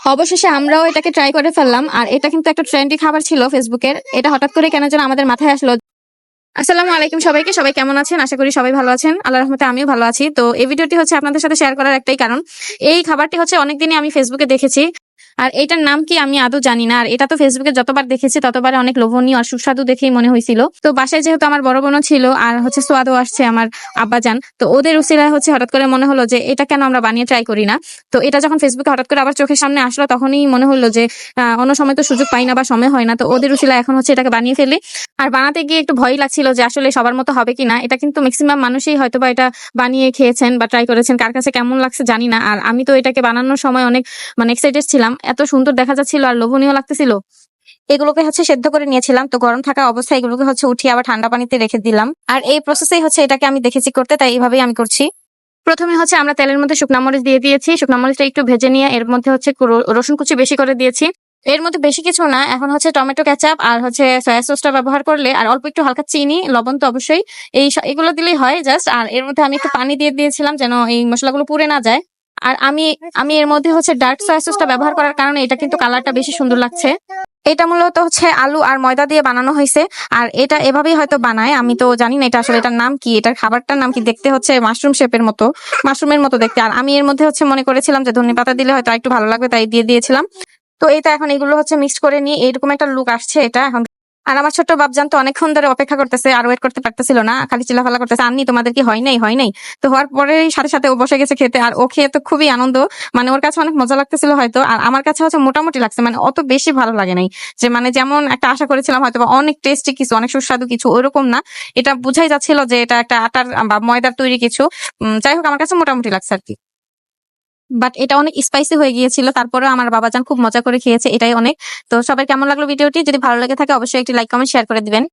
অবশেষে আমরাও এটাকে ট্রাই করে ফেললাম। আর এটা কিন্তু একটা ট্রেন্ডি খাবার ছিল ফেসবুকের এটা হঠাৎ করে কেন যেন আমাদের মাথায় আসলো। আসসালামু আলাইকুম সবাইকে। সবাই কেমন আছেন? আশা করি সবাই ভালো আছেন। আল্লাহ রহমতে আমিও ভালো আছি। তো এই ভিডিওটি হচ্ছে আপনাদের সাথে শেয়ার করার একটাই কারণ। এই খাবারটি হচ্ছে অনেকদিনই আমি ফেসবুকে দেখেছি। আর এটার নাম কি আমি আদৌ জানি না। আর এটা তো ফেসবুকে যতবার দেখেছি, ততবার অনেক লোভনীয় আর সুস্বাদু দেখেই মনে হয়েছিল। তো বাসায় যেহেতু আমার বড় বোনও ছিল আর হচ্ছে সোয়াদও আসছে আমার আব্বাজান, তো ওদের উসিলায় হচ্ছে হঠাৎ করে মনে হলো যে এটা কেন আমরা বানিয়ে ট্রাই করি না। তো এটা যখন ফেসবুকে হঠাৎ করে আবার চোখের সামনে আসলো, তখনই মনে হলো যে অন্য সময় তো সুযোগ পাই না বা সময় হয় না। তো ওদের উসিলা এখন হচ্ছে এটাকে বানিয়ে ফেলি। আর বানাতে গিয়ে একটু ভয় লাগছিল যে আসলে সবার মতো হবে কিনা। এটা কিন্তু ম্যাক্সিমাম মানুষই হয়তো বা এটা বানিয়ে খেয়েছেন বা ট্রাই করেছেন। কার কাছে কেমন লাগছে জানি না। আর আমি তো এটাকে বানানোর সময় অনেক মানে এক্সাইটেড ছিলাম। এত সুন্দর দেখা যাচ্ছিল আর লোভনীয় লাগতেছিল। এগুলোকে হচ্ছে সেদ্ধ করে নিয়েছিলাম। তো গরম থাকা অবস্থায় এগুলোকে হচ্ছে উঠিয়ে আবার ঠান্ডা পানিতে রেখে দিলাম। আর এই প্রসেসেই হচ্ছে এটাকে আমি দেখেছি করতে, তাই এইভাবেই আমি করছি। প্রথমে হচ্ছে আমরা তেলের মধ্যে শুকনা মরিচ দিয়ে দিয়েছি। শুকনা মরিচটা একটু ভেজে নিয়ে এর মধ্যে হচ্ছে রসুন কুচি বেশি করে দিয়েছি। এর মধ্যে বেশি কিছু না, এখন হচ্ছে টমেটো, কেচাপ আর হচ্ছে সয়া সসটা ব্যবহার করলে, আর অল্প একটু হালকা চিনি, লবণ তো অবশ্যই। এই এগুলো দিলেই হয় জাস্ট আর এর মধ্যে আমি একটু পানি দিয়ে দিয়েছিলাম যেন এই মশলাগুলো পুড়ে না যায়। আর আমি আমি এর মধ্যে হচ্ছে ডার্ক সয়া সসটা ব্যবহার করার কারণে এটা কিন্তু কালারটা বেশি সুন্দর লাগছে। এটা মূলত হচ্ছে আলু আর ময়দা দিয়ে বানানো হয়েছে। আর এটা এভাবেই হয়তো বানায় আমি তো জানি না এটা আসলে এটার নাম কি এটার খাবারটার নাম কি দেখতে হচ্ছে মাশরুম শেপের মতো মাশরুমের মতো দেখতে। আর আমি এর মধ্যে হচ্ছে মনে করেছিলাম যে ধনে পাতা দিলে হয়তো একটু ভালো লাগবে তাই দিয়ে দিয়েছিলাম। তো এটা এখন এগুলো হচ্ছে মিক্স করে নিয়ে এরকম একটা লুক আসছে এটা এখন আর আমার ছোট্ট বাবজান তো অনেকক্ষণ ধরে অপেক্ষা করতেছে, আর ওয়েট করতে পারতেছিল না, খালি চিলাফালা করতেছে, আননি, তোমাদের কি হয় নাই হয় নাই? তো হওয়ার পরে সাথে সাথে ও বসে গেছে খেতে, আর ও খেয়ে তো খুবই আনন্দ। মানে ওর কাছে অনেক মজা লাগতেছিল হয়তো, আর আমার কাছে হচ্ছে মোটামুটি লাগছে মানে অত বেশি ভালো লাগে নাই। যে মানে যেমন একটা আশা করেছিলাম হয়তো অনেক টেস্টি কিছু, অনেক সুস্বাদু কিছু, ওরকম না। এটা বুঝাই যাচ্ছিল যে এটা একটা আটার বা ময়দার তৈরি কিছু। যাই হোক, আমার কাছে মোটামুটি লাগছে আর কি। বাট এটা অনেক স্পাইসি হয়ে গিয়েছিল। তারপরে আমার বাবাজান খুব মজা করে খেয়েছে, এটাই অনেক। তো সবার কেমন লাগল ভিডিওটি? যদি ভালো লাগে থাকে, অবশ্যই একটি লাইক কমেন্ট শেয়ার করে দিবেন।